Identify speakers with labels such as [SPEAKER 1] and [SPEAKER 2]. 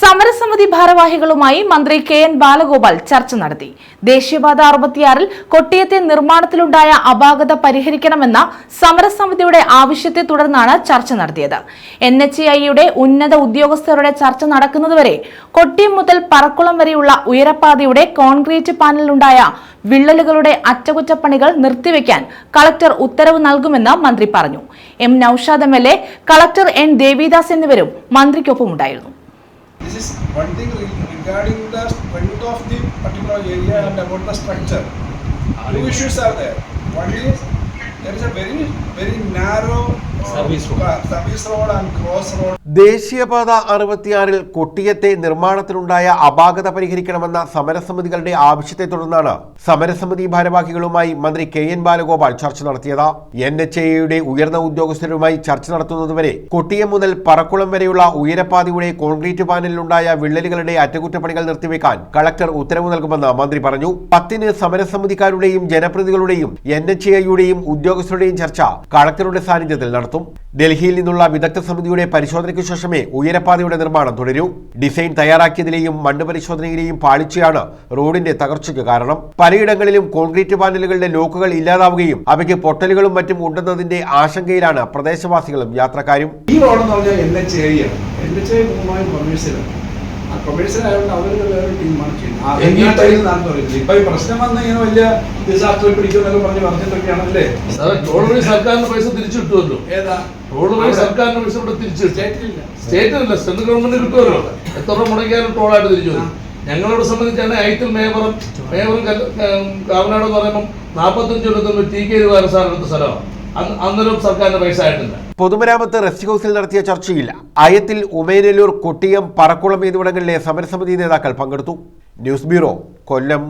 [SPEAKER 1] സമരസമിതി ഭാരവാഹികളുമായി മന്ത്രി K N Balagopal ചർച്ച നടത്തി. ദേശീയപാത അറുപത്തിയാറിൽ കൊട്ടിയത്തെ നിർമ്മാണത്തിലുണ്ടായ അപാകത പരിഹരിക്കണമെന്ന സമരസമിതിയുടെ ആവശ്യത്തെ തുടർന്നാണ് ചർച്ച നടത്തിയത്. എൻ എച്ച് ഐയുടെ ഉന്നത ഉദ്യോഗസ്ഥരുടെ ചർച്ച നടക്കുന്നതുവരെ കൊട്ടിയം മുതൽ പറക്കുളം വരെയുള്ള ഉയരപ്പാതയുടെ കോൺക്രീറ്റ് പാനലിലുണ്ടായ വിള്ളലുകളുടെ അറ്റകുറ്റപ്പണികൾ നിർത്തിവെക്കാൻ കളക്ടർ ഉത്തരവ് നൽകുമെന്ന് മന്ത്രി പറഞ്ഞു. M Naushad M L A collector N Devidas എന്നിവരും മന്ത്രിക്കൊപ്പമുണ്ടായിരുന്നു.
[SPEAKER 2] Is one thing regarding the strength of the particular area and about the structure. Two issues are there. One is, there is a very, very narrow
[SPEAKER 3] ദേശീയപാത അറുപത്തിയാറിൽ കൊട്ടിയത്തെ നിർമ്മാണത്തിലുണ്ടായ അപാകത പരിഹരിക്കണമെന്ന സമരസമിതികളുടെ ആവശ്യത്തെ തുടർന്നാണ് സമരസമിതി ഭാരവാഹികളുമായി മന്ത്രി K N Balagopal ചർച്ച നടത്തിയത്. എൻ എച്ച് എയുടെ ഉയർന്ന ഉദ്യോഗസ്ഥരുമായി ചർച്ച നടത്തുന്നതുവരെ കൊട്ടിയം മുതൽ പറക്കുളം വരെയുള്ള ഉയരപ്പാതയുടെ കോൺക്രീറ്റ് പാനലിലുണ്ടായ വിള്ളലുകളുടെ അറ്റകുറ്റപ്പണികൾ നിർത്തിവെക്കാൻ കളക്ടർ ഉത്തരവ് നൽകുമെന്ന് മന്ത്രി പറഞ്ഞു. പത്തിന് സമരസമിതിക്കാരുടെയും ജനപ്രതികളുടെയും എൻ എച്ച് എയുടെയും ഉദ്യോഗസ്ഥരുടെയും ചർച്ച കളക്ടറുടെ സാന്നിധ്യത്തിൽ നടത്തും. ഡൽഹിയിൽ നിന്നുള്ള വിദഗ്ധ സമിതിയുടെ പരിശോധനയ്ക്ക് ശേഷമേ ഉയരപ്പാതയുടെ നിർമ്മാണം തുടരൂ. ഡിസൈൻ തയ്യാറാക്കിയതിലെയും മണ്ണ് പരിശോധനയിലെയും പാളിച്ചയാണ് റോഡിന്റെ തകർച്ചയ്ക്ക് കാരണം. പലയിടങ്ങളിലും കോൺക്രീറ്റ് പാനലുകളുടെ ലോക്കുകൾ ഇല്ലാതാവുകയും അവയ്ക്ക് പൊട്ടലുകളും മറ്റും ഉണ്ടെന്നതിന്റെ ആശങ്കയിലാണ് പ്രദേശവാസികളും യാത്രക്കാരും.
[SPEAKER 2] ഈ റോഡ് എന്ന് പറഞ്ഞാൽ എൻ എച്ച് എൻ എച്ച് കൊമേഴ്സ്യലാണ്. ആ കൊമേഴ്സ്യൽ ആയതുകൊണ്ട് വേറെ ടീമാണ് ചെയ്യുന്നത്. ഇപ്പൊ ഈ പ്രശ്നം വന്ന് ഇങ്ങനെ വലിയ ഡിസാസ്റ്റർ പിടിക്കുമെന്നൊക്കെ പറഞ്ഞ് പറഞ്ഞിട്ടൊക്കെയാണല്ലേ?
[SPEAKER 4] സാറേ ടോൾ വഴി സർക്കാരിന് പൈസ തിരിച്ചു കിട്ടുമല്ലോ
[SPEAKER 2] ഏതാ
[SPEAKER 4] ടോൾ വഴി സർക്കാരിന് പൈസ ഇവിടെ തിരിച്ചു
[SPEAKER 2] സ്റ്റേറ്റിലില്ല.
[SPEAKER 4] സ്റ്റേറ്റിനല്ല സെൻട്രൽ ഗവൺമെന്റ് കിട്ടുമല്ലോ എത്ര മുടക്കിയാലും ടോളായിട്ട് തിരിച്ചു ഞങ്ങളോട് സംബന്ധിച്ചാണ് ഐത്തിൽ മേവറും മേവറും കാവനാട് എന്ന് പറയുമ്പോൾ നാൽപ്പത്തഞ്ച് കൊല്ലത്തുമ്പോൾ ടി കെ സാർ എടുത്ത സ്ഥലമാണ്. അന്നേരം സർക്കാരിന്റെ പൈസ ആയിട്ടില്ല.
[SPEAKER 3] പൊതുമരാമത്ത് റെസ്റ്റ് ഹൗസിൽ നടത്തിയ ചർച്ചയിൽ അയത്തിൽ ഉമേനല്ലൂർ കൊട്ടിയം പറക്കുളം എന്നിവിടങ്ങളിലെ സമരസമിതി നേതാക്കൾ പങ്കെടുത്തു. News bureau Kollam.